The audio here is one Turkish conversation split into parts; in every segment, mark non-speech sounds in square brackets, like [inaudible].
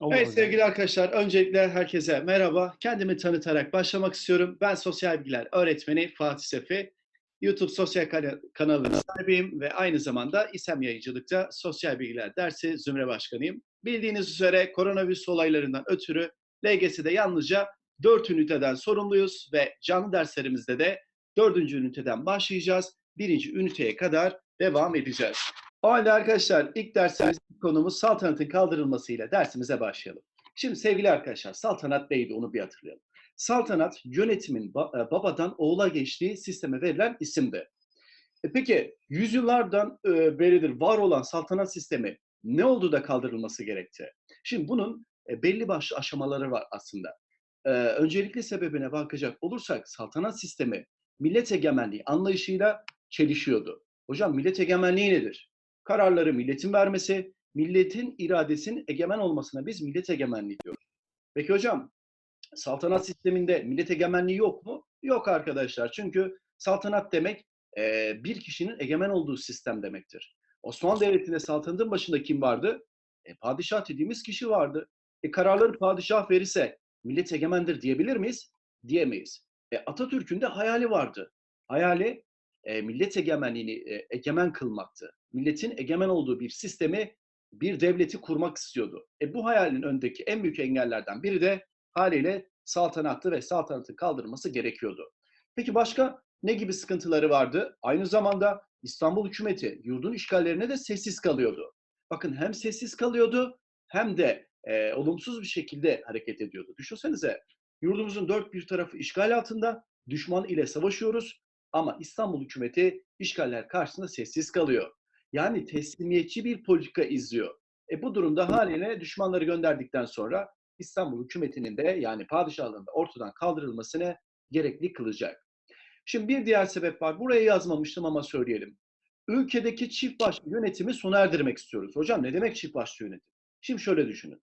Olur Evet sevgili arkadaşlar, öncelikle herkese merhaba. Kendimi tanıtarak başlamak istiyorum. Ben sosyal bilgiler öğretmeni Fatih Sefi. YouTube sosyal kana- kanalının sahibiyim ve aynı zamanda İSEM Yayıncılık'ta sosyal bilgiler dersi zümre başkanıyım. Bildiğiniz üzere koronavirüs olaylarından ötürü LGS'de yalnızca 4 üniteden sorumluyuz ve canlı derslerimizde de 4. üniteden başlayacağız. 1. üniteye kadar devam edeceğiz. O halde arkadaşlar ilk dersimiz konumuz saltanatın kaldırılmasıyla dersimize başlayalım. Şimdi sevgili arkadaşlar saltanat neydi onu bir hatırlayalım. Saltanat yönetimin e, babadan oğula geçtiği sisteme verilen isimdi. E peki yüzyıllardan e, beridir var olan saltanat sistemi ne oldu da kaldırılması gerekti? Şimdi bunun e, belli başlı aşamaları var aslında. E, öncelikli sebebine bakacak olursak saltanat sistemi millet egemenliği anlayışıyla çelişiyordu. Hocam millet egemenliği nedir? Kararları milletin vermesi, milletin iradesinin egemen olmasına biz millet egemenliği diyoruz. Peki hocam saltanat sisteminde millet egemenliği yok mu? Yok arkadaşlar. Çünkü saltanat demek e, bir kişinin egemen olduğu sistem demektir. Osmanlı Devleti'nde saltanatın başında kim vardı? E, padişah dediğimiz kişi vardı. E, kararları padişah verirse millet egemendir diyebilir miyiz? Diyemeyiz. E, Atatürk'ün de hayali vardı. Hayali e, millet egemenliğini e, egemen kılmaktı. Milletin egemen olduğu bir sistemi, bir devleti kurmak istiyordu. E, bu hayalin önündeki en büyük engellerden biri de haliyle saltanattı ve saltanatın kaldırılması gerekiyordu. Peki başka ne gibi sıkıntıları vardı? Aynı zamanda İstanbul hükümeti yurdun işgallerine de sessiz kalıyordu. Bakın hem sessiz kalıyordu hem de e, olumsuz bir şekilde hareket ediyordu. Düşünsenize yurdumuzun dört bir tarafı işgal altında, düşman ile savaşıyoruz ama İstanbul hükümeti işgaller karşısında sessiz kalıyor. Yani teslimiyetçi bir politika izliyor. E bu durumda haliyle düşmanları gönderdikten sonra İstanbul hükümetinin de yani padişahlığın da ortadan kaldırılmasını gerekli kılacak. Şimdi bir diğer sebep var. Buraya yazmamıştım ama söyleyelim. Ülkedeki çift başlı yönetimi sona erdirmek istiyoruz. Hocam ne demek çift başlı yönetim? Şimdi şöyle düşünün.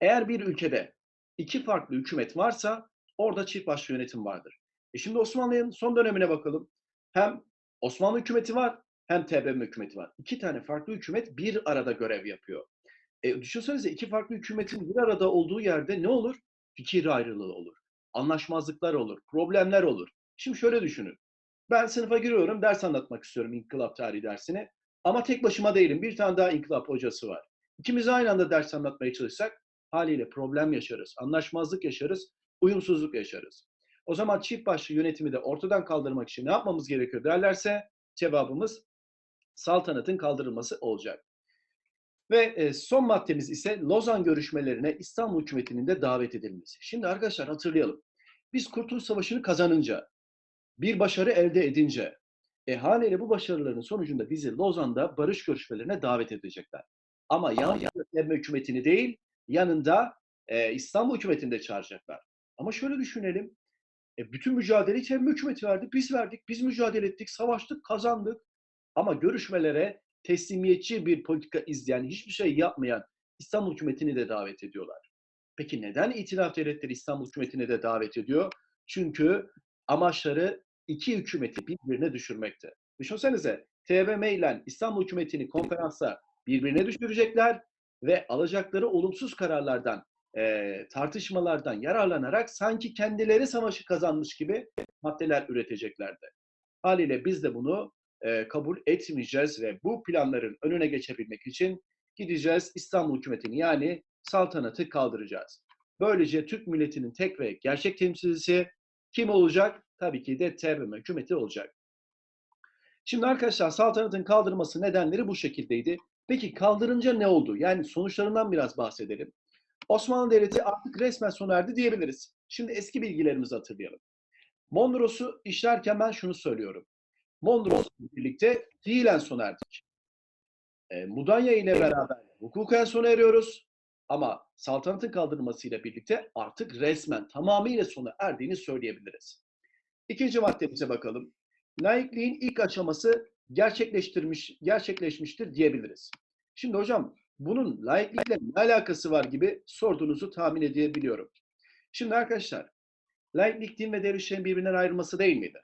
Eğer bir ülkede iki farklı hükümet varsa orada çift başlı yönetim vardır. E şimdi Osmanlı'nın son dönemine bakalım. Hem Osmanlı hükümeti var hem TBMM hükümeti var. İki tane farklı hükümet bir arada görev yapıyor. E, düşünsenize iki farklı hükümetin bir arada olduğu yerde ne olur? Fikir ayrılığı olur. Anlaşmazlıklar olur. Problemler olur. Şimdi şöyle düşünün. Ben sınıfa giriyorum, ders anlatmak istiyorum inkılap tarihi dersini. Ama tek başıma değilim. Bir tane daha inkılap hocası var. İkimiz aynı anda ders anlatmaya çalışsak haliyle problem yaşarız, anlaşmazlık yaşarız, uyumsuzluk yaşarız. O zaman çift başlı yönetimi de ortadan kaldırmak için ne yapmamız gerekiyor derlerse cevabımız saltanatın kaldırılması olacak. Ve e, son maddemiz ise Lozan görüşmelerine İstanbul hükümetinin de davet edilmesi. Şimdi arkadaşlar hatırlayalım. Biz Kurtuluş Savaşı'nı kazanınca, bir başarı elde edince, e, haliyle bu başarıların sonucunda bizi Lozan'da barış görüşmelerine davet edecekler. Ama yalnız devletlenme hükümetini değil, yanında e, İstanbul hükümetini de çağıracaklar. Ama şöyle düşünelim. E, bütün mücadeleyi TEM hükümeti verdi. Biz verdik, biz mücadele ettik, savaştık, kazandık. Ama görüşmelere teslimiyetçi bir politika izleyen, hiçbir şey yapmayan İstanbul hükümetini de davet ediyorlar. Peki neden itilaf devletleri İstanbul hükümetine de davet ediyor? Çünkü amaçları iki hükümeti birbirine düşürmekte. Düşünsenize TBMM ile İstanbul hükümetini konferansa birbirine düşürecekler ve alacakları olumsuz kararlardan, e, tartışmalardan yararlanarak sanki kendileri savaşı kazanmış gibi maddeler üreteceklerdi. Haliyle biz de bunu e, kabul etmeyeceğiz ve bu planların önüne geçebilmek için gideceğiz İstanbul hükümetini yani saltanatı kaldıracağız. Böylece Türk milletinin tek ve gerçek temsilcisi kim olacak? Tabii ki de TBMM hükümeti olacak. Şimdi arkadaşlar saltanatın kaldırılması nedenleri bu şekildeydi. Peki kaldırınca ne oldu? Yani sonuçlarından biraz bahsedelim. Osmanlı Devleti artık resmen sona erdi diyebiliriz. Şimdi eski bilgilerimizi hatırlayalım. Mondros'u işlerken ben şunu söylüyorum. Mondros'la birlikte fiilen sona erdik. E, Mudanya ile beraber hukuken sona eriyoruz. Ama saltanatın kaldırılmasıyla birlikte artık resmen tamamıyla sona erdiğini söyleyebiliriz. İkinci maddemize bakalım. Laikliğin ilk aşaması gerçekleştirmiş, gerçekleşmiştir diyebiliriz. Şimdi hocam bunun laiklikle ne alakası var gibi sorduğunuzu tahmin edebiliyorum. Şimdi arkadaşlar laiklik din ve devlet işlerinin birbirinden ayrılması değil miydi?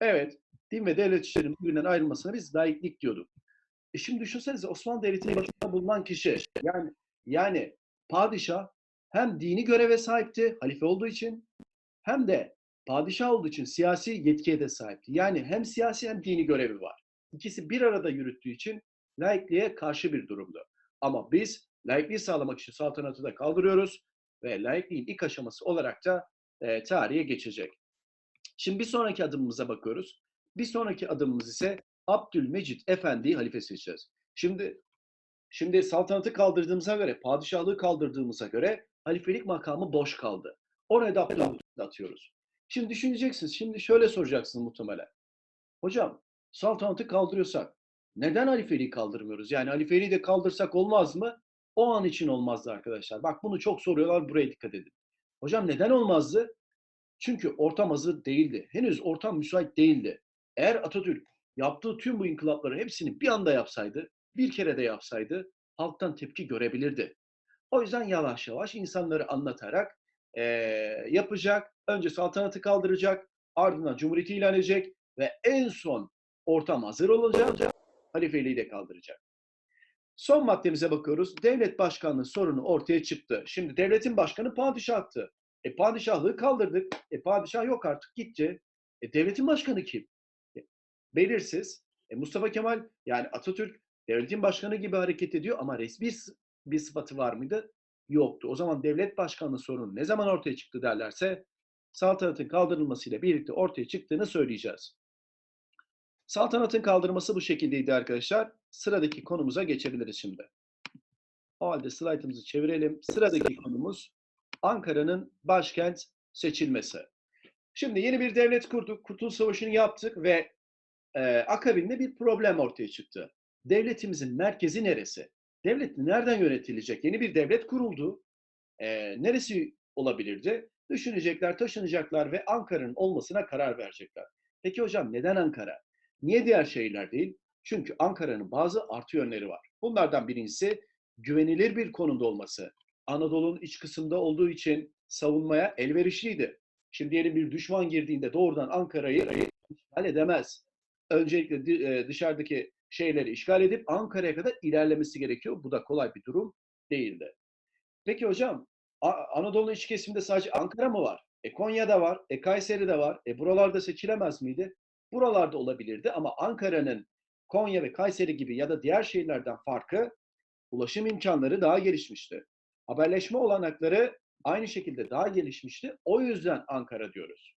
Evet, din ve devlet işlerinin birbirinden ayrılmasına biz laiklik diyorduk. E şimdi düşünsenize Osmanlı Devleti'nin başında bulunan kişi yani yani padişah hem dini göreve sahipti, halife olduğu için, hem de padişah olduğu için siyasi yetkiye de sahipti. Yani hem siyasi hem dini görevi var. İkisi bir arada yürüttüğü için laikliğe karşı bir durumdu. Ama biz laikliği sağlamak için saltanatı da kaldırıyoruz ve laikliğin ilk aşaması olarak da e, tarihe geçecek. Şimdi bir sonraki adımımıza bakıyoruz. Bir sonraki adımımız ise Abdülmecit Efendi'yi halife seçeceğiz. Şimdi şimdi saltanatı kaldırdığımıza göre, padişahlığı kaldırdığımıza göre halifelik makamı boş kaldı. Oraya da Abdülmecit'i atıyoruz. Şimdi düşüneceksiniz, şimdi şöyle soracaksınız muhtemelen. Hocam saltanatı kaldırıyorsak neden halifeliği kaldırmıyoruz? Yani halifeliği de kaldırsak olmaz mı? O an için olmazdı arkadaşlar. Bak bunu çok soruyorlar, buraya dikkat edin. Hocam neden olmazdı? Çünkü ortam hazır değildi. Henüz ortam müsait değildi. Eğer Atatürk yaptığı tüm bu inkılapları hepsini bir anda yapsaydı, bir kere de yapsaydı halktan tepki görebilirdi. O yüzden yavaş yavaş insanları anlatarak e, yapacak. Önce saltanatı kaldıracak, ardından cumhuriyeti ilan edecek ve en son ortam hazır olacak, halifeliği de kaldıracak. Son maddemize bakıyoruz. Devlet başkanlığı sorunu ortaya çıktı. Şimdi devletin başkanı padişahtı. E padişahlığı kaldırdık. E padişah yok artık gitti. E devletin başkanı kim? E, belirsiz. E Mustafa Kemal yani Atatürk devletin başkanı gibi hareket ediyor ama resmi bir sıfatı var mıydı? Yoktu. O zaman devlet başkanlığı sorunu ne zaman ortaya çıktı derlerse saltanatın kaldırılmasıyla birlikte ortaya çıktığını söyleyeceğiz. Saltanatın kaldırması bu şekildeydi arkadaşlar. Sıradaki konumuza geçebiliriz şimdi. O halde slaytımızı çevirelim. Sıradaki konumuz Ankara'nın başkent seçilmesi. Şimdi yeni bir devlet kurduk, Kurtuluş Savaşı'nı yaptık ve e, akabinde bir problem ortaya çıktı. Devletimizin merkezi neresi? Devlet nereden yönetilecek? Yeni bir devlet kuruldu. E, neresi olabilirdi? Düşünecekler, taşınacaklar ve Ankara'nın olmasına karar verecekler. Peki hocam neden Ankara? Niye diğer şehirler değil? Çünkü Ankara'nın bazı artı yönleri var. Bunlardan birincisi güvenilir bir konumda olması. Anadolu'nun iç kısımda olduğu için savunmaya elverişliydi. Şimdi diyelim bir düşman girdiğinde doğrudan Ankara'yı işgal edemez. Öncelikle dışarıdaki şeyleri işgal edip Ankara'ya kadar ilerlemesi gerekiyor. Bu da kolay bir durum değildi. Peki hocam Anadolu'nun iç kesiminde sadece Ankara mı var? E Konya'da var, e Kayseri'de var. E buralarda seçilemez miydi? Buralarda olabilirdi ama Ankara'nın Konya ve Kayseri gibi ya da diğer şehirlerden farkı ulaşım imkanları daha gelişmişti. Haberleşme olanakları aynı şekilde daha gelişmişti. O yüzden Ankara diyoruz.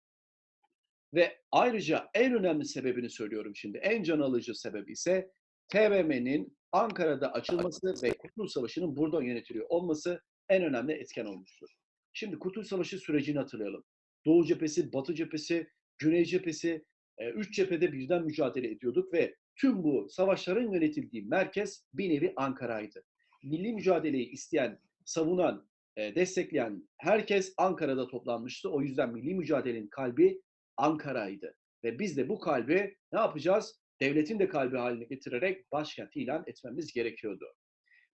Ve ayrıca en önemli sebebini söylüyorum şimdi. En can alıcı sebebi ise TBMM'nin Ankara'da açılması ve Kurtuluş Savaşı'nın buradan yönetiliyor olması en önemli etken olmuştur. Şimdi Kurtuluş Savaşı sürecini hatırlayalım. Doğu cephesi, Batı cephesi, Güney cephesi, üç cephede birden mücadele ediyorduk ve tüm bu savaşların yönetildiği merkez bir nevi Ankara'ydı. Milli mücadeleyi isteyen, savunan, destekleyen herkes Ankara'da toplanmıştı. O yüzden milli mücadelenin kalbi Ankara'ydı. Ve biz de bu kalbi ne yapacağız? Devletin de kalbi haline getirerek başkent ilan etmemiz gerekiyordu.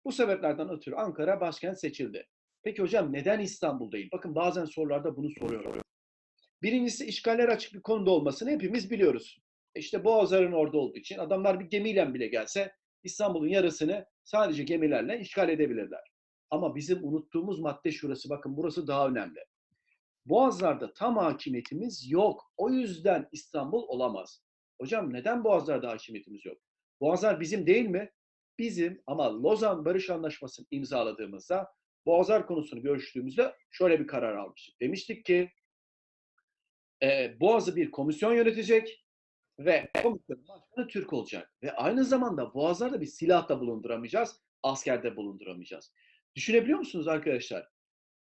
Bu sebeplerden ötürü Ankara başkent seçildi. Peki hocam neden İstanbul değil? Bakın bazen sorularda bunu soruyorum. Birincisi işgaller açık bir konuda olmasını hepimiz biliyoruz. İşte Boğazların orada olduğu için adamlar bir gemiyle bile gelse İstanbul'un yarısını sadece gemilerle işgal edebilirler. Ama bizim unuttuğumuz madde şurası. Bakın burası daha önemli. Boğazlarda tam hakimiyetimiz yok. O yüzden İstanbul olamaz. Hocam neden Boğazlarda hakimiyetimiz yok? Boğazlar bizim değil mi? Bizim ama Lozan Barış Anlaşması'nı imzaladığımızda Boğazlar konusunu görüştüğümüzde şöyle bir karar almıştık. Demiştik ki e, Boğaz'ı bir komisyon yönetecek ve komisyonun başkanı Türk olacak. Ve aynı zamanda Boğazlar'da bir silah da bulunduramayacağız, askerde bulunduramayacağız. Düşünebiliyor musunuz arkadaşlar?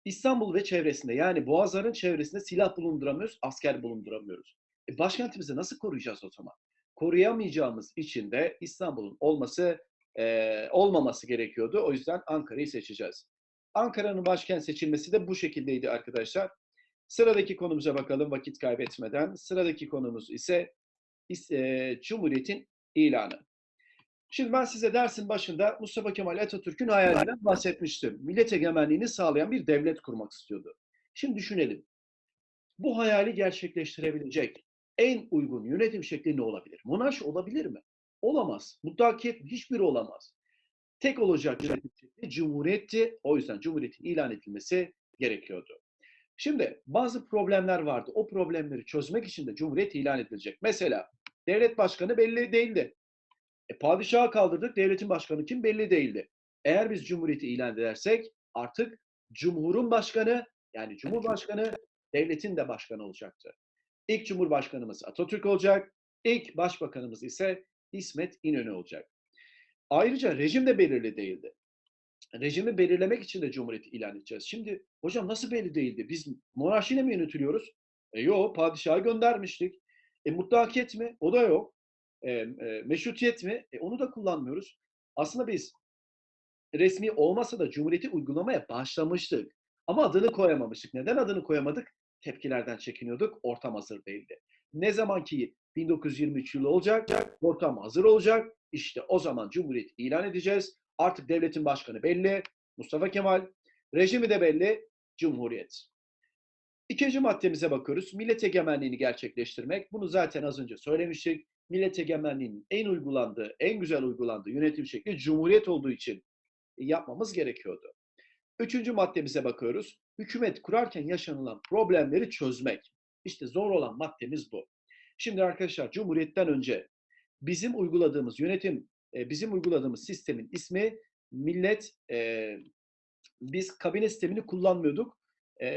İstanbul ve çevresinde yani Boğazlar'ın çevresinde silah bulunduramıyoruz, asker bulunduramıyoruz. E başkentimizi nasıl koruyacağız o zaman? Koruyamayacağımız için de İstanbul'un olması e, olmaması gerekiyordu. O yüzden Ankara'yı seçeceğiz. Ankara'nın başkent seçilmesi de bu şekildeydi arkadaşlar. Sıradaki konumuza bakalım vakit kaybetmeden. Sıradaki konumuz ise e, Cumhuriyet'in ilanı. Şimdi ben size dersin başında Mustafa Kemal Atatürk'ün hayalinden bahsetmiştim. Millet egemenliğini sağlayan bir devlet kurmak istiyordu. Şimdi düşünelim. Bu hayali gerçekleştirebilecek en uygun yönetim şekli ne olabilir? Monarşi olabilir mi? Olamaz. Mutlakiyet hiçbiri olamaz. tek olacak yönetim şekli cumhuriyetti. O yüzden cumhuriyetin ilan edilmesi gerekiyordu. Şimdi bazı problemler vardı. O problemleri çözmek için de cumhuriyet ilan edilecek. Mesela devlet başkanı belli değildi. E, padişahı kaldırdık, devletin başkanı kim belli değildi. Eğer biz cumhuriyeti ilan edersek artık cumhurun başkanı yani cumhurbaşkanı devletin de başkanı olacaktı. İlk cumhurbaşkanımız Atatürk olacak, ilk başbakanımız ise İsmet İnönü olacak. Ayrıca rejim de belirli değildi. Rejimi belirlemek için de cumhuriyeti ilan edeceğiz. Şimdi hocam nasıl belli değildi? Biz monarşiyle mi yönetiliyoruz? E, yok, padişahı göndermiştik. E, mutlakiyet mi? O da yok. E, e, meşrutiyet mi? E, onu da kullanmıyoruz. Aslında biz resmi olmasa da cumhuriyeti uygulamaya başlamıştık. Ama adını koyamamıştık. Neden adını koyamadık? Tepkilerden çekiniyorduk. Ortam hazır değildi. Ne zaman ki 1923 yılı olacak, ortam hazır olacak. İşte o zaman Cumhuriyet ilan edeceğiz. Artık devletin başkanı belli, Mustafa Kemal. Rejimi de belli, Cumhuriyet. İkinci maddemize bakıyoruz. Millet egemenliğini gerçekleştirmek. Bunu zaten az önce söylemiştik. Millet egemenliğinin en uygulandığı, en güzel uygulandığı yönetim şekli Cumhuriyet olduğu için yapmamız gerekiyordu. Üçüncü maddemize bakıyoruz. Hükümet kurarken yaşanılan problemleri çözmek. İşte zor olan maddemiz bu. Şimdi arkadaşlar Cumhuriyet'ten önce bizim uyguladığımız yönetim, bizim uyguladığımız sistemin ismi millet, e, biz kabine sistemini kullanmıyorduk e,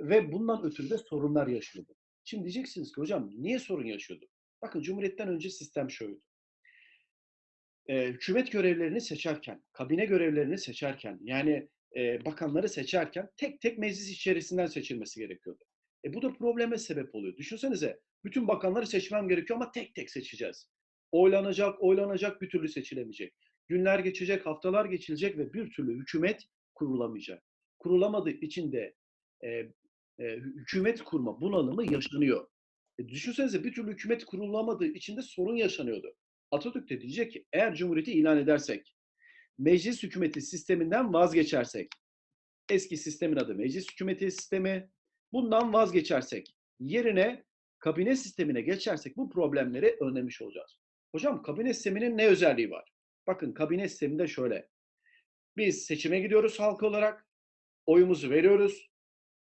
ve bundan ötürü de sorunlar yaşıyorduk. Şimdi diyeceksiniz ki hocam niye sorun yaşıyorduk? Bakın Cumhuriyet'ten önce sistem şöyle. E, hükümet görevlerini seçerken, kabine görevlerini seçerken, yani e, bakanları seçerken tek tek meclis içerisinden seçilmesi gerekiyordu. E, bu da probleme sebep oluyor. Düşünsenize bütün bakanları seçmem gerekiyor ama tek tek seçeceğiz. Oylanacak, oylanacak bir türlü seçilemeyecek. Günler geçecek, haftalar geçilecek ve bir türlü hükümet kurulamayacak. Kurulamadığı için de e, e, hükümet kurma bunalımı yaşanıyor. E, düşünsenize bir türlü hükümet kurulamadığı için de sorun yaşanıyordu. Atatürk de diyecek ki eğer Cumhuriyeti ilan edersek, meclis hükümeti sisteminden vazgeçersek, eski sistemin adı meclis hükümeti sistemi, bundan vazgeçersek, yerine kabine sistemine geçersek bu problemleri önlemiş olacağız. Hocam kabine sisteminin ne özelliği var? Bakın kabine sisteminde şöyle. Biz seçime gidiyoruz halk olarak, oyumuzu veriyoruz,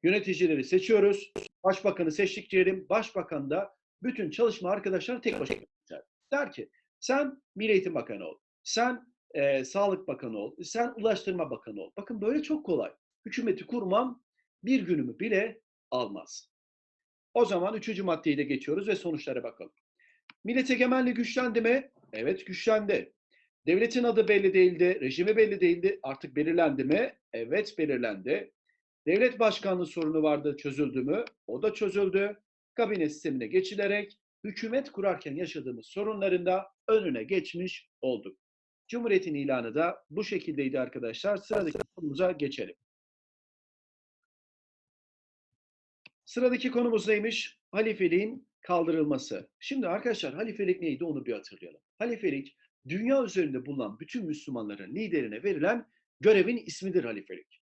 yöneticileri seçiyoruz, başbakanı seçtik diyelim, başbakan da bütün çalışma arkadaşlarını tek başına seçer. Der ki sen Milli Eğitim Bakanı ol, sen e, Sağlık Bakanı ol, sen Ulaştırma Bakanı ol. Bakın böyle çok kolay. Hükümeti kurmam bir günümü bile almaz. O zaman üçüncü maddeyi de geçiyoruz ve sonuçlara bakalım. Millet egemenliği güçlendi mi? Evet güçlendi. Devletin adı belli değildi, rejimi belli değildi. Artık belirlendi mi? Evet belirlendi. Devlet başkanlığı sorunu vardı, çözüldü mü? O da çözüldü. Kabine sistemine geçilerek hükümet kurarken yaşadığımız sorunların da önüne geçmiş olduk. Cumhuriyetin ilanı da bu şekildeydi arkadaşlar. Sıradaki konumuza geçelim. Sıradaki konumuz neymiş? Halifeliğin kaldırılması. Şimdi arkadaşlar halifelik neydi onu bir hatırlayalım. Halifelik dünya üzerinde bulunan bütün Müslümanların liderine verilen görevin ismidir halifelik.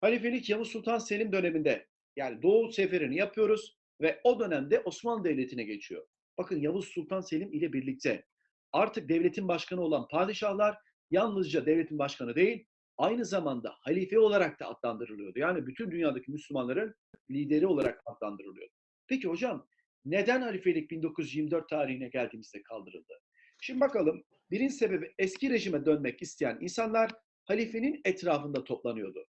Halifelik Yavuz Sultan Selim döneminde yani Doğu seferini yapıyoruz ve o dönemde Osmanlı Devleti'ne geçiyor. Bakın Yavuz Sultan Selim ile birlikte artık devletin başkanı olan padişahlar yalnızca devletin başkanı değil, aynı zamanda halife olarak da adlandırılıyordu. Yani bütün dünyadaki Müslümanların lideri olarak adlandırılıyordu. Peki hocam neden halifelik 1924 tarihine geldiğimizde kaldırıldı? Şimdi bakalım birinci sebebi eski rejime dönmek isteyen insanlar halifenin etrafında toplanıyordu.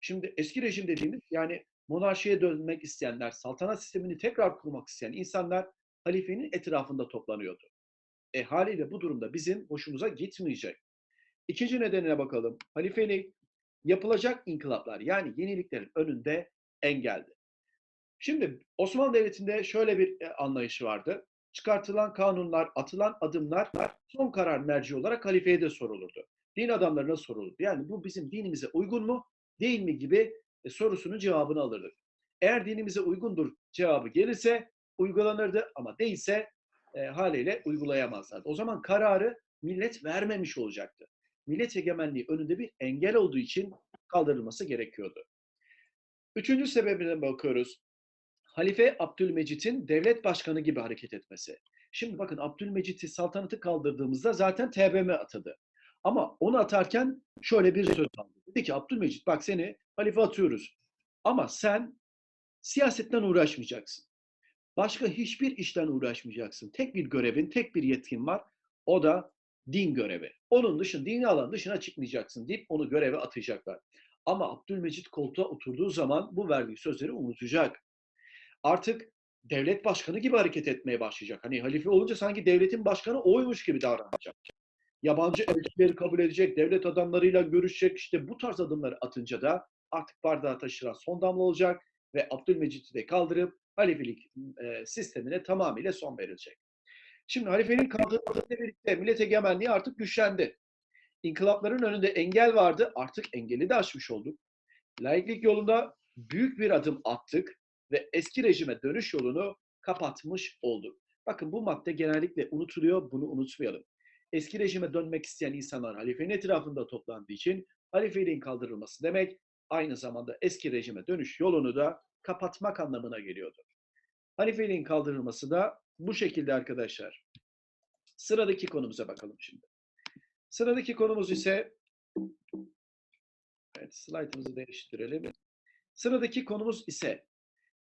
Şimdi eski rejim dediğimiz yani monarşiye dönmek isteyenler, saltanat sistemini tekrar kurmak isteyen insanlar halifenin etrafında toplanıyordu. E haliyle bu durumda bizim hoşumuza gitmeyecek. İkinci nedenine bakalım. Halifelik yapılacak inkılaplar yani yeniliklerin önünde engeldi. Şimdi Osmanlı Devleti'nde şöyle bir e, anlayışı vardı. Çıkartılan kanunlar, atılan adımlar son karar merci olarak halifeye de sorulurdu. Din adamlarına sorulurdu. Yani bu bizim dinimize uygun mu, değil mi gibi e, sorusunun cevabını alırdık. Eğer dinimize uygundur cevabı gelirse uygulanırdı ama değilse e, haliyle uygulayamazlardı. O zaman kararı millet vermemiş olacaktı. Millet egemenliği önünde bir engel olduğu için kaldırılması gerekiyordu. Üçüncü sebebine bakıyoruz. Halife Abdülmecit'in devlet başkanı gibi hareket etmesi. Şimdi bakın Abdülmecit'i saltanatı kaldırdığımızda zaten TBMM atadı. Ama onu atarken şöyle bir söz aldı. Dedi ki Abdülmecit bak seni halife atıyoruz. Ama sen siyasetten uğraşmayacaksın. Başka hiçbir işten uğraşmayacaksın. Tek bir görevin, tek bir yetkin var. O da din görevi. Onun dışında, dini alan dışına çıkmayacaksın deyip onu göreve atacaklar. Ama Abdülmecit koltuğa oturduğu zaman bu verdiği sözleri unutacak. Artık devlet başkanı gibi hareket etmeye başlayacak. Hani halife olunca sanki devletin başkanı oymuş gibi davranacak. Yabancı elçileri kabul edecek, devlet adamlarıyla görüşecek. İşte bu tarz adımları atınca da artık bardağı taşıran son damla olacak ve Abdülmecit'i de kaldırıp halifelik sistemine tamamıyla son verilecek. Şimdi halifenin kaldırılmasıyla birlikte millet egemenliği artık güçlendi. İnkılapların önünde engel vardı, artık engeli de aşmış olduk. Laiklik yolunda büyük bir adım attık ve eski rejime dönüş yolunu kapatmış olduk. Bakın bu madde genellikle unutuluyor, bunu unutmayalım. Eski rejime dönmek isteyen insanlar halifenin etrafında toplandığı için halifeliğin kaldırılması demek aynı zamanda eski rejime dönüş yolunu da kapatmak anlamına geliyordu. Halifeliğin kaldırılması da bu şekilde arkadaşlar. Sıradaki konumuza bakalım şimdi. Sıradaki konumuz ise Evet, slaytımızı değiştirelim. Sıradaki konumuz ise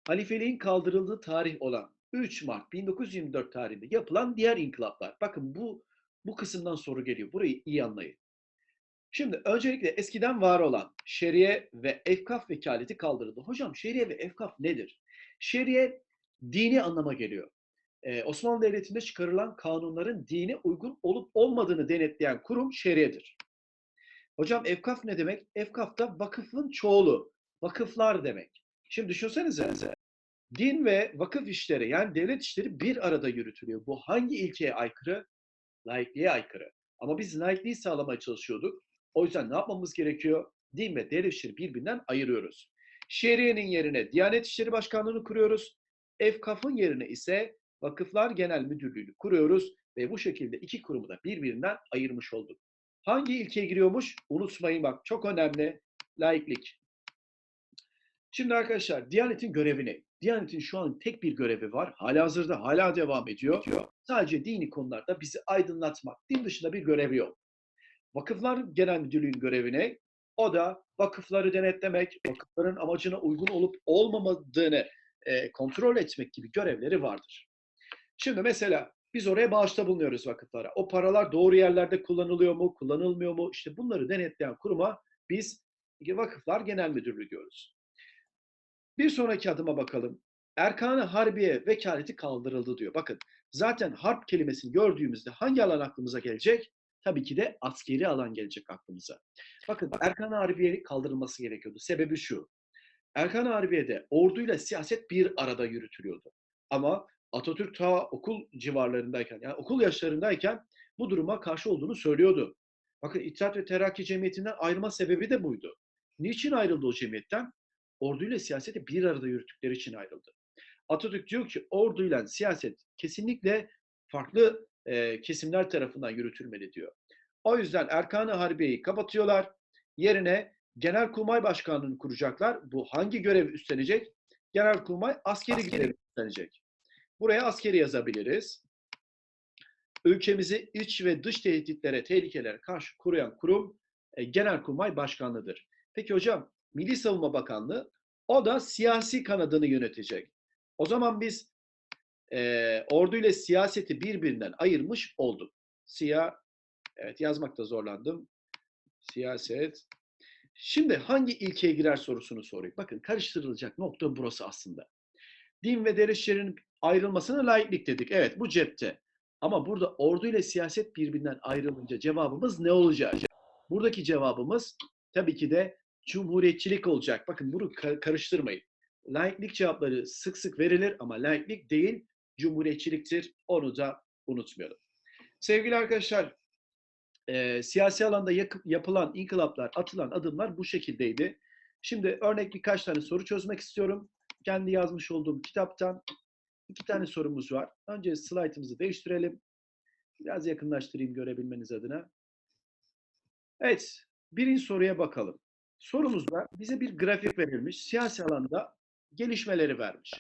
halifeliğin kaldırıldığı tarih olan 3 Mart 1924 tarihinde yapılan diğer inkılaplar. Bakın bu bu kısımdan soru geliyor. Burayı iyi anlayın. Şimdi öncelikle eskiden var olan şeriye ve efkaf vekaleti kaldırıldı. Hocam şeriye ve efkaf nedir? Şeriye dini anlama geliyor. Ee, Osmanlı Devleti'nde çıkarılan kanunların dine uygun olup olmadığını denetleyen kurum şeriyedir. Hocam efkaf ne demek? Efkaf da vakıfın çoğulu. Vakıflar demek. Şimdi düşünsenize din ve vakıf işleri yani devlet işleri bir arada yürütülüyor. Bu hangi ilkeye aykırı? Laikliğe aykırı. Ama biz laikliği sağlamaya çalışıyorduk. O yüzden ne yapmamız gerekiyor? Din ve devlet işleri birbirinden ayırıyoruz. Şeriyenin yerine Diyanet İşleri Başkanlığı'nı kuruyoruz. Efkaf'ın yerine ise Vakıflar Genel Müdürlüğü'nü kuruyoruz ve bu şekilde iki kurumu da birbirinden ayırmış olduk. Hangi ilkeye giriyormuş? Unutmayın bak çok önemli. Laiklik. Şimdi arkadaşlar Diyanet'in görevi ne? Diyanet'in şu an tek bir görevi var. Halihazırda hala devam ediyor. Sadece dini konularda bizi aydınlatmak. Din dışında bir görevi yok. Vakıflar Genel Müdürlüğü'nün görevi ne? O da vakıfları denetlemek, vakıfların amacına uygun olup olmamadığını e, kontrol etmek gibi görevleri vardır. Şimdi mesela biz oraya bağışta bulunuyoruz vakıflara. O paralar doğru yerlerde kullanılıyor mu, kullanılmıyor mu? İşte bunları denetleyen kuruma biz Vakıflar Genel Müdürlüğü diyoruz. Bir sonraki adıma bakalım. Erkan-ı Harbiye vekaleti kaldırıldı diyor. Bakın zaten harp kelimesini gördüğümüzde hangi alan aklımıza gelecek? Tabii ki de askeri alan gelecek aklımıza. Bakın Erkan-ı kaldırılması gerekiyordu. Sebebi şu. Erkan-ı Harbiye'de orduyla siyaset bir arada yürütülüyordu. Ama Atatürk ta okul civarlarındayken, yani okul yaşlarındayken bu duruma karşı olduğunu söylüyordu. Bakın İttihat ve Terakki Cemiyeti'nden ayrılma sebebi de buydu. Niçin ayrıldı o cemiyetten? Orduyla siyaseti bir arada yürüttükleri için ayrıldı. Atatürk diyor ki orduyla siyaset kesinlikle farklı e, kesimler tarafından yürütülmeli diyor. O yüzden Erkan-ı Harbiye'yi kapatıyorlar. Yerine Genelkurmay Başkanlığı'nı kuracaklar. Bu hangi görevi üstlenecek? Genelkurmay askeri, askeri. görevi üstlenecek. Buraya askeri yazabiliriz. Ülkemizi iç ve dış tehditlere, tehlikelere karşı koruyan kurum e, Genelkurmay Başkanlığı'dır. Peki hocam, Milli Savunma Bakanlığı o da siyasi kanadını yönetecek. O zaman biz e, ordu ile siyaseti birbirinden ayırmış olduk. Siyah, evet yazmakta zorlandım. Siyaset. Şimdi hangi ilkeye girer sorusunu sorayım. Bakın karıştırılacak nokta burası aslında. Din ve devletlerin ayrılmasına laiklik dedik. Evet bu cepte. Ama burada ordu ile siyaset birbirinden ayrılınca cevabımız ne olacak? Buradaki cevabımız tabii ki de cumhuriyetçilik olacak. Bakın bunu karıştırmayın. Laiklik cevapları sık sık verilir ama laiklik değil, cumhuriyetçiliktir. Onu da unutmayalım. Sevgili arkadaşlar, e, siyasi alanda yapılan inkılaplar, atılan adımlar bu şekildeydi. Şimdi örnek birkaç tane soru çözmek istiyorum. Kendi yazmış olduğum kitaptan iki tane sorumuz var. Önce slaytımızı değiştirelim. Biraz yakınlaştırayım görebilmeniz adına. Evet, birinci soruya bakalım. Sorumuzda bize bir grafik verilmiş. Siyasi alanda gelişmeleri vermiş.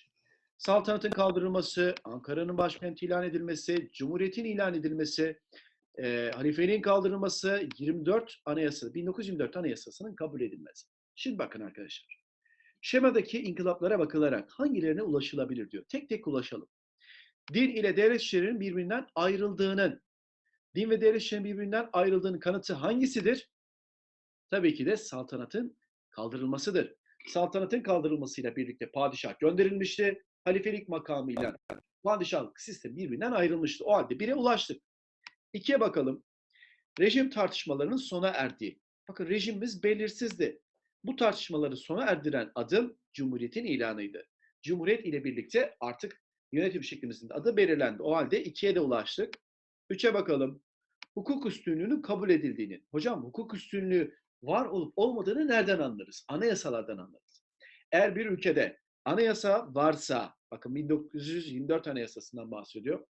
Saltanatın kaldırılması, Ankara'nın başkenti ilan edilmesi, Cumhuriyet'in ilan edilmesi, e, halifeliğin kaldırılması 24 anayasa 1924 anayasasının kabul edilmesi. Şimdi bakın arkadaşlar. Şemadaki inkılaplara bakılarak hangilerine ulaşılabilir diyor. Tek tek ulaşalım. Din ile devlet işlerinin birbirinden ayrıldığının, din ve devlet işlerinin birbirinden ayrıldığının kanıtı hangisidir? Tabii ki de saltanatın kaldırılmasıdır. Saltanatın kaldırılmasıyla birlikte padişah gönderilmişti. Halifelik makamıyla padişahlık sistemi birbirinden ayrılmıştı. O halde bire ulaştık. İkiye bakalım. Rejim tartışmalarının sona erdiği. Bakın rejimimiz belirsizdi. Bu tartışmaları sona erdiren adım Cumhuriyet'in ilanıydı. Cumhuriyet ile birlikte artık yönetim şeklimizin adı belirlendi. O halde ikiye de ulaştık. Üçe bakalım. Hukuk üstünlüğünün kabul edildiğini. Hocam hukuk üstünlüğü var olup olmadığını nereden anlarız? Anayasalardan anlarız. Eğer bir ülkede anayasa varsa, bakın 1924 anayasasından bahsediyor.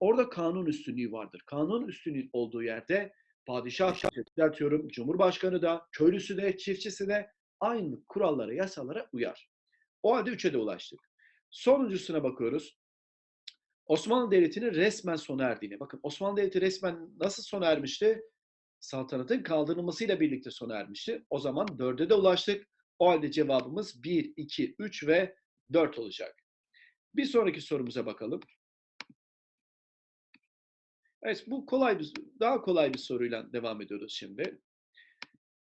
Orada kanun üstünlüğü vardır. Kanun üstünlüğü olduğu yerde padişah, düzeltiyorum, cumhurbaşkanı da, köylüsü de, çiftçisi de aynı kurallara, yasalara uyar. O halde üçe de ulaştık. Sonuncusuna bakıyoruz. Osmanlı Devleti'nin resmen sona erdiğini. Bakın Osmanlı Devleti resmen nasıl sona ermişti? Saltanatın kaldırılmasıyla birlikte sona ermişti. O zaman dörde de ulaştık. O halde cevabımız 1, 2, 3 ve 4 olacak. Bir sonraki sorumuza bakalım. Evet bu kolay bir, daha kolay bir soruyla devam ediyoruz şimdi.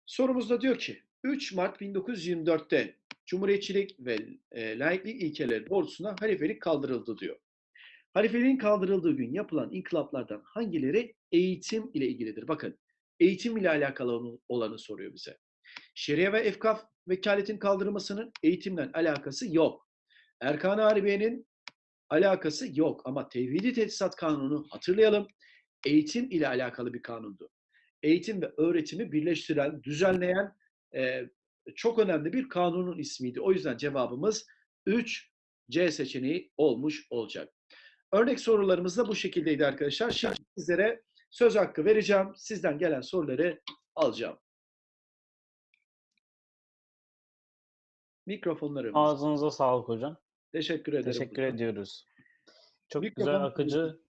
Sorumuzda diyor ki 3 Mart 1924'te Cumhuriyetçilik ve e, laiklik ilkeleri doğrultusunda halifelik kaldırıldı diyor. Halifeliğin kaldırıldığı gün yapılan inkılaplardan hangileri eğitim ile ilgilidir? Bakın eğitim ile alakalı olanı soruyor bize. Şeria ve efkaf vekaletin kaldırılmasının eğitimle alakası yok. Erkan-ı Harbiye'nin alakası yok ama Tevhidi Tesisat Kanunu hatırlayalım. Eğitim ile alakalı bir kanundu. Eğitim ve öğretimi birleştiren, düzenleyen e, çok önemli bir kanunun ismiydi. O yüzden cevabımız 3 C seçeneği olmuş olacak. Örnek sorularımız da bu şekildeydi arkadaşlar. Şimdi sizlere söz hakkı vereceğim. Sizden gelen soruları alacağım. Mikrofonlarımız. Ağzınıza sağlık hocam. Teşekkür ederim. Teşekkür hocam. ediyoruz. Çok Mikrofon- güzel akıcı,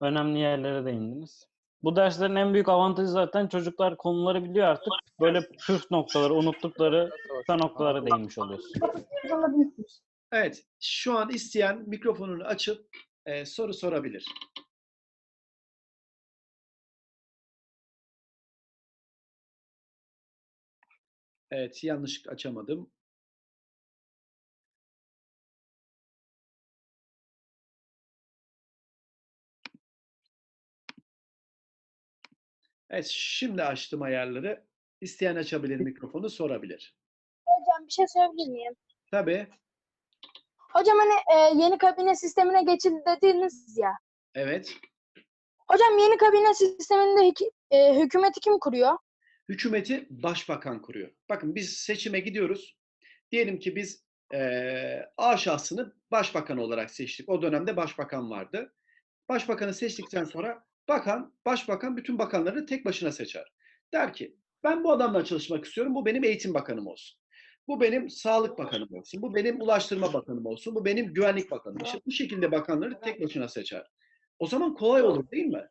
önemli yerlere değindiniz. Bu derslerin en büyük avantajı zaten çocuklar konuları biliyor artık. Böyle püf noktaları, unuttukları kısa noktalara değinmiş oluyoruz. Evet, şu an isteyen mikrofonunu açıp e, soru sorabilir. Evet, yanlış açamadım. Evet, şimdi açtım ayarları. İsteyen açabilir mikrofonu, sorabilir. Hocam bir şey sorabilir miyim? Tabii, Hocam hani e, yeni kabine sistemine geçildi dediniz ya. evet. Hocam yeni kabine sisteminde hiki- e, hükümeti kim kuruyor? Hükümeti başbakan kuruyor. Bakın biz seçime gidiyoruz. Diyelim ki biz eee A şahsını başbakan olarak seçtik. O dönemde başbakan vardı. Başbakanı seçtikten sonra bakan, başbakan bütün bakanları tek başına seçer. Der ki ben bu adamla çalışmak istiyorum. Bu benim eğitim bakanım olsun. Bu benim sağlık bakanım olsun. Bu benim ulaştırma bakanım olsun. Bu benim güvenlik bakanım. İşte bu şekilde bakanları tek başına seçer. O zaman kolay olur değil mi?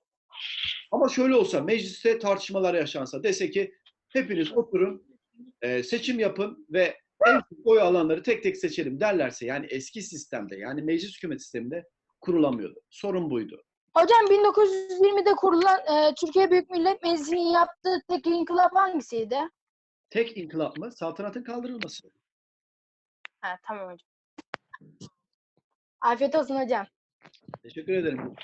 Ama şöyle olsa mecliste tartışmalar yaşansa dese ki hepiniz oturun e, seçim yapın ve en çok oy alanları tek tek seçelim derlerse yani eski sistemde yani meclis hükümet sisteminde kurulamıyordu. Sorun buydu. Hocam 1920'de kurulan e, Türkiye Büyük Millet Meclisi'nin yaptığı tek inkılap hangisiydi? Tek inkılap mı? Saltanatın kaldırılması. Ha, tamam hocam. Afiyet olsun hocam. Teşekkür ederim.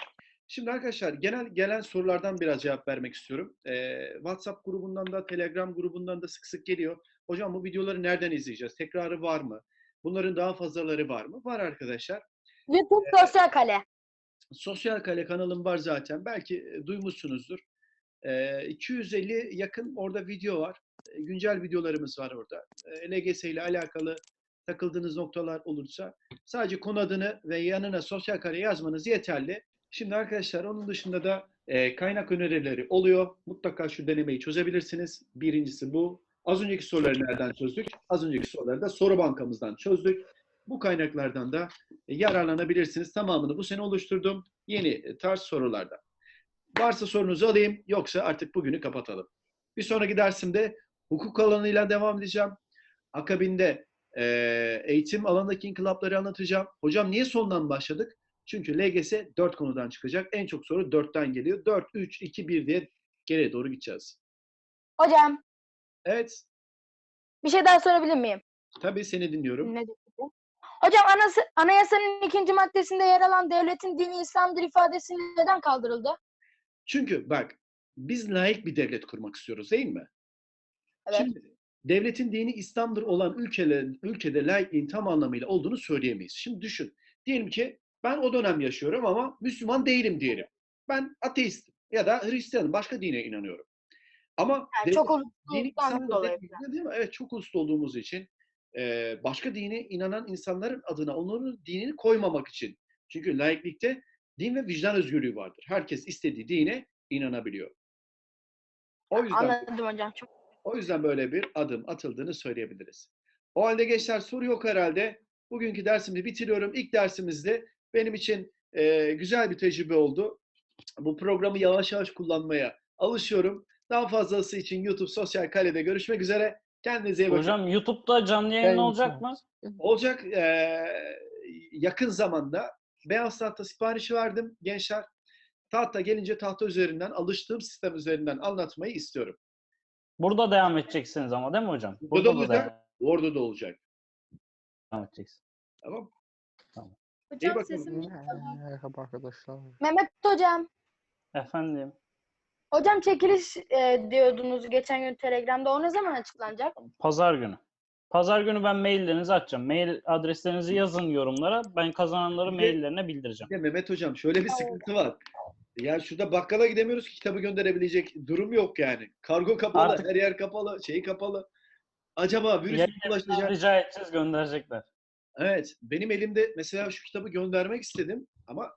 Şimdi arkadaşlar genel gelen sorulardan biraz cevap vermek istiyorum. Ee, WhatsApp grubundan da Telegram grubundan da sık sık geliyor. Hocam bu videoları nereden izleyeceğiz? Tekrarı var mı? Bunların daha fazlaları var mı? Var arkadaşlar. YouTube Sosyal Kale. Sosyal Kale kanalım var zaten. Belki duymuşsunuzdur. Ee, 250 yakın orada video var. Güncel videolarımız var orada. E, LGS ile alakalı takıldığınız noktalar olursa sadece konu adını ve yanına sosyal kare yazmanız yeterli. Şimdi arkadaşlar onun dışında da e, kaynak önerileri oluyor. Mutlaka şu denemeyi çözebilirsiniz. Birincisi bu. Az önceki soruları nereden çözdük? Az önceki soruları da soru bankamızdan çözdük. Bu kaynaklardan da yararlanabilirsiniz. Tamamını bu sene oluşturdum. Yeni e, tarz sorularda. Varsa sorunuzu alayım yoksa artık bugünü kapatalım. Bir sonraki dersimde hukuk alanıyla devam edeceğim. Akabinde eee, eğitim alanındaki inkılapları anlatacağım. Hocam niye sondan başladık? Çünkü LGS 4 konudan çıkacak. En çok soru 4'ten geliyor. 4, 3, 2, 1 diye geriye doğru gideceğiz. Hocam Evet, bir şey daha sorabilir miyim? tabii seni dinliyorum. Ne? Hocam anası, anayasanın ikinci maddesinde yer alan devletin dini İslam'dır ifadesi neden kaldırıldı? Çünkü bak biz layık bir devlet kurmak istiyoruz değil mi? Evet. Şimdi devletin dini İslam'dır olan ülkeler, ülkede laikliğin tam anlamıyla olduğunu söyleyemeyiz. Şimdi düşün. Diyelim ki ben o dönem yaşıyorum ama Müslüman değilim diyelim. Ben ateistim ya da Hristiyanım. Başka dine inanıyorum. Ama Yani çok dolayı. dediğimizde değil mi? Evet çok uluslu olduğumuz için e, başka dine inanan insanların adına onların dinini koymamak için. Çünkü laiklikte din ve vicdan özgürlüğü vardır. Herkes istediği dine inanabiliyor. O yüzden Anladım hocam. Çok o yüzden böyle bir adım atıldığını söyleyebiliriz. O halde gençler soru yok herhalde. Bugünkü dersimizi bitiriyorum. İlk dersimizde benim için e, güzel bir tecrübe oldu. Bu programı yavaş yavaş kullanmaya alışıyorum. Daha fazlası için YouTube Sosyal Kale'de görüşmek üzere. Kendinize iyi bakın. Hocam YouTube'da canlı yayın Ben olacak mı? Olacak e, yakın zamanda Beyaz Tahta siparişi verdim gençler. Tahta gelince tahta üzerinden, alıştığım sistem üzerinden anlatmayı istiyorum. Burada devam edeceksiniz ama değil mi hocam? Burada da olacak. Orada da olacak. devam edeceksiniz. Tamam İyi Hocam bakalım. sesim Merhaba arkadaşlar. Mehmet hocam. Efendim. Hocam çekiliş e, diyordunuz geçen gün Telegram'da. O ne zaman açıklanacak? Pazar günü. Pazar günü ben maillerinizi açacağım. Mail adreslerinizi yazın yorumlara. Ben kazananları Bir de- maillerine bildireceğim. Ya Mehmet Hocam şöyle bir sıkıntı var. Ya şurada bakkala gidemiyoruz ki kitabı gönderebilecek durum yok yani. Kargo kapalı, Artık- her yer kapalı, şey kapalı. Acaba virüs mü Yayın bulaşacak? Rica edeceğiz gönderecekler. Evet, benim elimde mesela şu kitabı göndermek istedim ama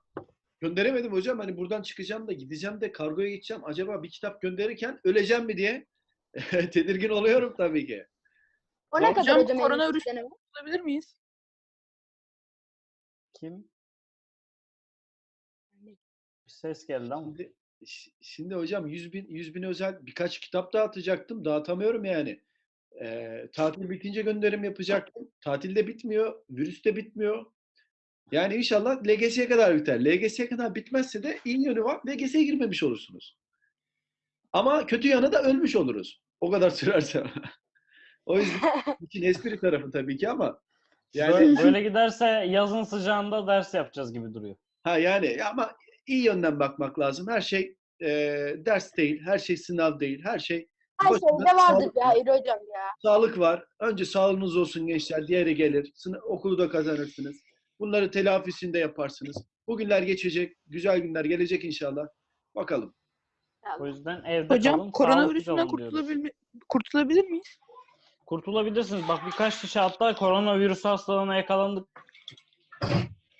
gönderemedim hocam. Hani buradan çıkacağım da gideceğim de kargoya gideceğim. Acaba bir kitap gönderirken öleceğim mi diye [laughs] tedirgin oluyorum tabii ki. O ne kadar Hocam, hocam? koronavirüs-? Olabilir miyiz? Kim? Bir ses geldi ama. Şimdi, şimdi hocam 100 bin, 100 bin özel birkaç kitap dağıtacaktım. Dağıtamıyorum yani. Ee, tatil bitince gönderim yapacaktım. Tatil de bitmiyor. Virüs de bitmiyor. Yani inşallah LGS'ye kadar biter. LGS'ye kadar bitmezse de iyi yönü var. LGS'ye girmemiş olursunuz. Ama kötü yanı da ölmüş oluruz. O kadar [laughs] sürerse. o yüzden [laughs] için espri tarafı tabii ki ama yani Böyle, [laughs] böyle giderse yazın sıcağında ders yapacağız gibi duruyor. Ha yani ama iyi yönden bakmak lazım. Her şey e, ders değil, her şey sınav değil, her şey Her şeyde vardır sağlık ya. Hayır hocam ya. Sağlık var. Önce sağlığınız olsun gençler, diğeri gelir. Sını, okulu da kazanırsınız. Bunları telafisinde yaparsınız. Bu günler geçecek, güzel günler gelecek inşallah. Bakalım. O yüzden evde Hocam kalın, koronavirüsünden kurtulabilme, kurtulabilir miyiz? Kurtulabilirsiniz. Bak birkaç kişi hatta koronavirüs hastalığına yakalandıktan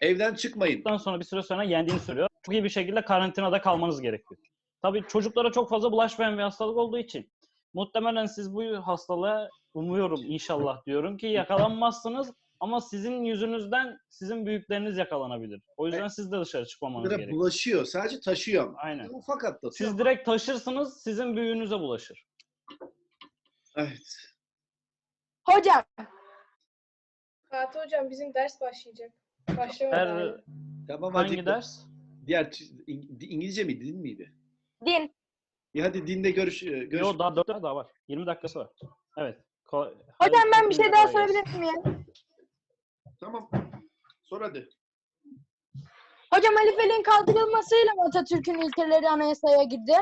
Evden çıkmayın. sonra bir süre sonra yendiğini söylüyor. Çok iyi bir şekilde karantinada kalmanız gerekiyor. Tabii çocuklara çok fazla bulaşmayan bir hastalık olduğu için muhtemelen siz bu hastalığa umuyorum inşallah diyorum ki yakalanmazsınız ama sizin yüzünüzden sizin büyükleriniz yakalanabilir. O yüzden siz de dışarı çıkmamanız Bunlara gerekiyor. bulaşıyor. Sadece taşıyor ama. Aynen. Ufak atlatıyor. Siz direkt taşırsınız, sizin büyüğünüze bulaşır. Evet. Hocam Fatih hocam bizim ders başlayacak. Başlamadı Her. Tamam hadi. hangi ders? Diğer İng- İngilizce miydi, din miydi? din. İyi hadi dinde görüş. e, görüş. Yok daha 4 daha var. 20 dakikası var. Evet. Ko- Hocam ben bir şey daha sorabilir miyim? Tamam. Sor hadi. Hocam halifeliğin kaldırılmasıyla mı Atatürk'ün ilkeleri anayasaya girdi?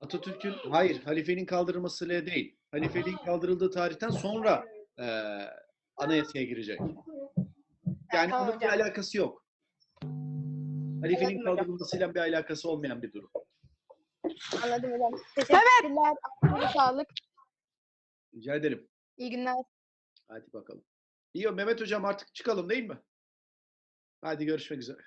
Atatürk'ün hayır halifenin kaldırılmasıyla değil. Halifeliğin kaldırıldığı tarihten sonra e, anayasaya girecek. Yani tamam bir hocam. alakası yok. Halifenin Anladım hocam. kaldırılmasıyla bir alakası olmayan bir durum. Anladım hocam. Teşekkürler. Aklına sağlık. Rica ederim. İyi günler. Hadi bakalım. İyi Mehmet hocam artık çıkalım değil mi? Hadi görüşmek üzere.